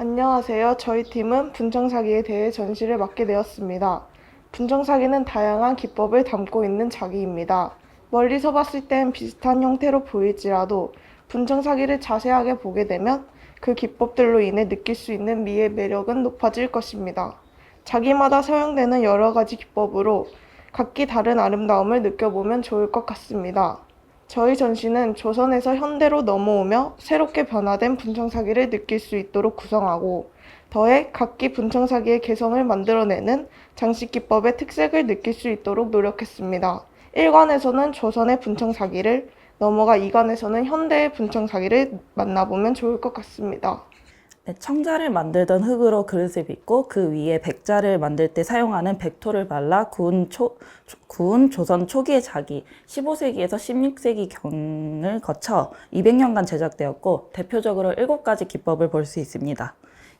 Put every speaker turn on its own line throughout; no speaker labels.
안녕하세요. 저희 팀은 분청사기에 대해 전시를 맡게 되었습니다. 분청사기는 다양한 기법을 담고 있는 자기입니다. 멀리서 봤을 땐 비슷한 형태로 보일지라도 분청사기를 자세하게 보게 되면 그 기법들로 인해 느낄 수 있는 미의 매력은 높아질 것입니다. 자기마다 사용되는 여러 가지 기법으로 각기 다른 아름다움을 느껴보면 좋을 것 같습니다. 저희 전시는 조선에서 현대로 넘어오며 새롭게 변화된 분청사기를 느낄 수 있도록 구성하고 더해 각기 분청사기의 개성을 만들어내는 장식 기법의 특색을 느낄 수 있도록 노력했습니다. 1관에서는 조선의 분청사기를 넘어가 2관에서는 현대의 분청사기를 만나보면 좋을 것 같습니다.
네, 청자를 만들던 흙으로 그릇을 빚고 그 위에 백자를 만들 때 사용하는 백토를 발라 구운, 초, 구운 조선 초기의 자기 15세기에서 16세기 경을 거쳐 200년간 제작되었고 대표적으로 7가지 기법을 볼 수 있습니다.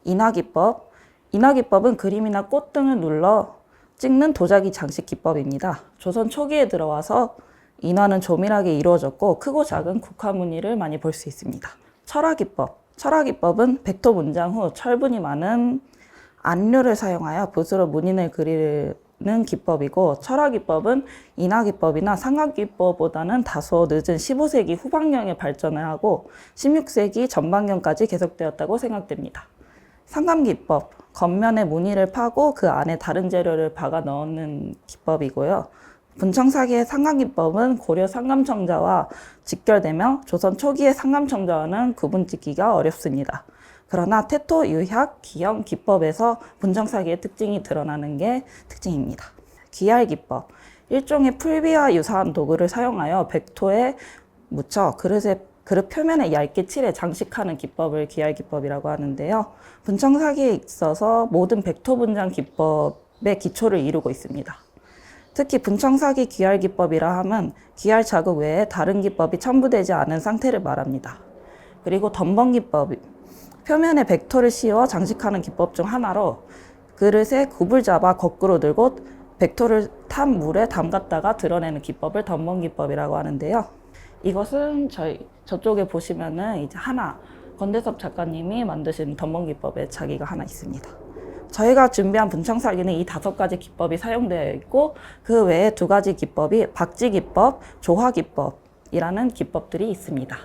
인화기법 인화기법은 그림이나 꽃 등을 눌러 찍는 도자기 장식 기법입니다. 조선 초기에 들어와서 인화는 조밀하게 이루어졌고 크고 작은 국화 무늬를 많이 볼 수 있습니다. 철화기법 철화기법은 백토 문장 후 철분이 많은 안료를 사용하여 붓으로 무늬를 그리는 기법이고 철화기법은 인화기법이나 상하기법보다는 다소 늦은 15세기 후반경에 발전을 하고 16세기 전반경까지 계속되었다고 생각됩니다. 상감기법, 겉면에 무늬를 파고 그 안에 다른 재료를 박아 넣는 기법이고요. 분청사기의 상감기법은 고려 상감청자와 직결되며 조선 초기의 상감청자와는 구분짓기가 어렵습니다. 그러나 태토, 유학, 기형 기법에서 분청사기의 특징이 드러나는 게 특징입니다. 기할 기법, 일종의 풀비와 유사한 도구를 사용하여 백토에 묻혀 그릇에 그릇 표면에 얇게 칠해 장식하는 기법을 기할 기법이라고 하는데요. 분청사기에 있어서 모든 백토 분장 기법의 기초를 이루고 있습니다. 특히 분청사기 기할 기법이라 함은 기할 자국 외에 다른 기법이 첨부되지 않은 상태를 말합니다. 그리고 덤벙 기법, 표면에 백토를 씌워 장식하는 기법 중 하나로 그릇에 굽을 잡아 거꾸로 들고 백토를 탄 물에 담갔다가 드러내는 기법을 덤벙 기법이라고 하는데요. 이것은 저희 저쪽에 보시면은 이제 하나 건대섭 작가님이 만드신 덤벙 기법의 자기가 하나 있습니다. 저희가 준비한 분청사기는 이 다섯 가지 기법이 사용되어 있고 그 외에 두 가지 기법이 박지 기법, 조화 기법이라는 기법들이 있습니다.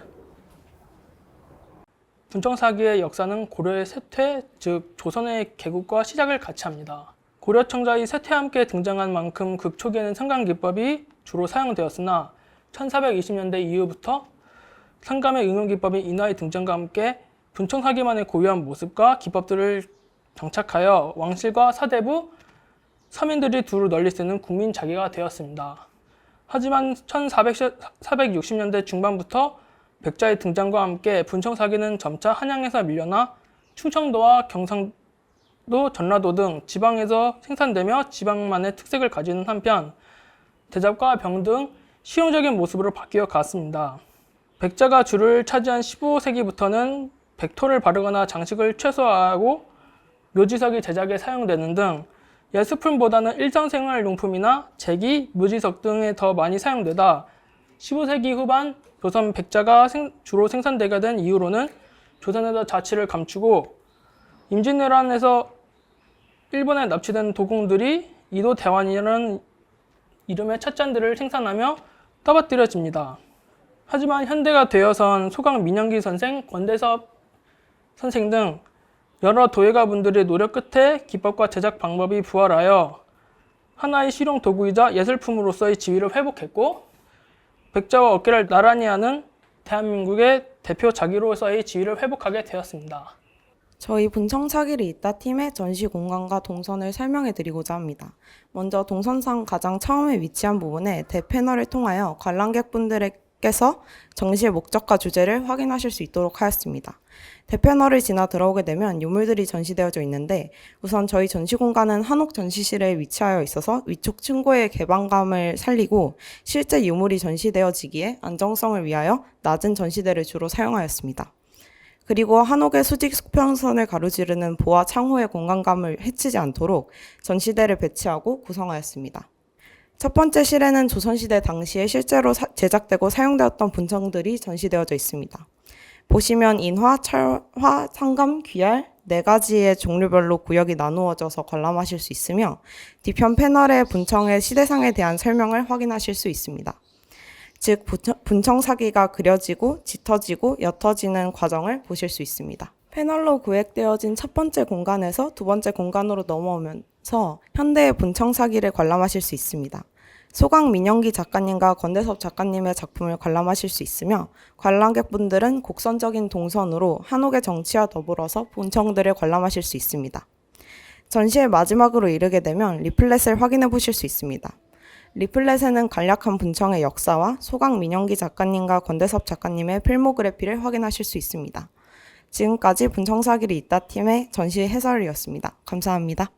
분청사기의 역사는 고려의 쇠퇴, 즉 조선의 개국과 시작을 같이 합니다. 고려 청자의 쇠퇴와 함께 등장한 만큼 극초기에는 상감 기법이 주로 사용되었으나 1420년대 이후부터 상감의 응용 기법인 인화의 등장과 함께 분청사기만의 고유한 모습과 기법들을 장착하여 왕실과 사대부, 서민들이 두루 널리 쓰는 국민 자기가 되었습니다. 하지만 1460년대 중반부터 백자의 등장과 함께 분청 사기는 점차 한양에서 밀려나 충청도와 경상도, 전라도 등 지방에서 생산되며 지방만의 특색을 가지는 한편 대접과 병 등 실용적인 모습으로 바뀌어 갔습니다. 백자가 주를 차지한 15세기부터는 백토를 바르거나 장식을 최소화하고 묘지석이 제작에 사용되는 등 예술품보다는 일상생활용품이나 제기, 묘지석 등에 더 많이 사용되다 15세기 후반 조선 백자가 생- 주로 생산되게 된 이후로는 조선에서 자치를 감추고 임진왜란에서 일본에 납치된 도공들이 이도 대환이라는 이름의 찻잔들을 생산하며 떠받들여집니다. 하지만 현대가 되어선 소강 민영기 선생, 권대섭 선생 등 여러 도예가 분들의 노력 끝에 기법과 제작 방법이 부활하여 하나의 실용 도구이자 예술품으로서의 지위를 회복했고 백자와 어깨를 나란히 하는 대한민국의 대표 자기로서의 지위를 회복하게 되었습니다.
저희 분청사기를 잇다 팀의 전시 공간과 동선을 설명해 드리고자 합니다. 먼저 동선상 가장 처음에 위치한 부분에 대패널을 통하여 관람객분들 께서 전시의 목적과 주제를 확인하실 수 있도록 하였습니다. 대패널을 지나 들어오게 되면 유물들이 전시되어져 있는데 우선 저희 전시 공간은 한옥 전시실에 위치하여 있어서 위촉 층고의 개방감을 살리고 실제 유물이 전시되어지기에 안정성을 위하여 낮은 전시대를 주로 사용하였습니다. 그리고 한옥의 수직 수평선을 가로지르는 보와 창호의 공간감을 해치지 않도록 전시대를 배치하고 구성하였습니다. 첫 번째 실에는 조선시대 당시에 실제로 사- 제작되고 사용되었던 분청들이 전시되어져 있습니다. 보시면 인화, 철화, 상감, 귀할, 네 가지의 종류별로 구역이 나누어져서 관람하실 수 있으며 뒤편 패널의 분청의 시대상에 대한 설명을 확인하실 수 있습니다. 즉 분청- 분청 사기가 그려지고 짙어지고 옅어지는 과정을 보실 수 있습니다. 패널로 구획되어진 첫 번째 공간에서 두 번째 공간으로 넘어오면 서 현대의 분청 사기를 관람하실 수 있습니다. 소강 민영기 작가님과 권대섭 작가님의 작품을 관람하실 수 있으며 관람객분들은 곡선적인 동선으로 한옥의 정치와 더불어서 본청들을 관람하실 수 있습니다. 전시의 마지막으로 이르게 되면 리플렛을 확인해 보실 수 있습니다. 리플렛에는 간략한 분청의 역사와 소강 민영기 작가님과 권대섭 작가님의 필모그래피를 확인하실 수 있습니다. 지금까지 분청사기를 잇다 팀의 전시 해설이었습니다. 감사합니다.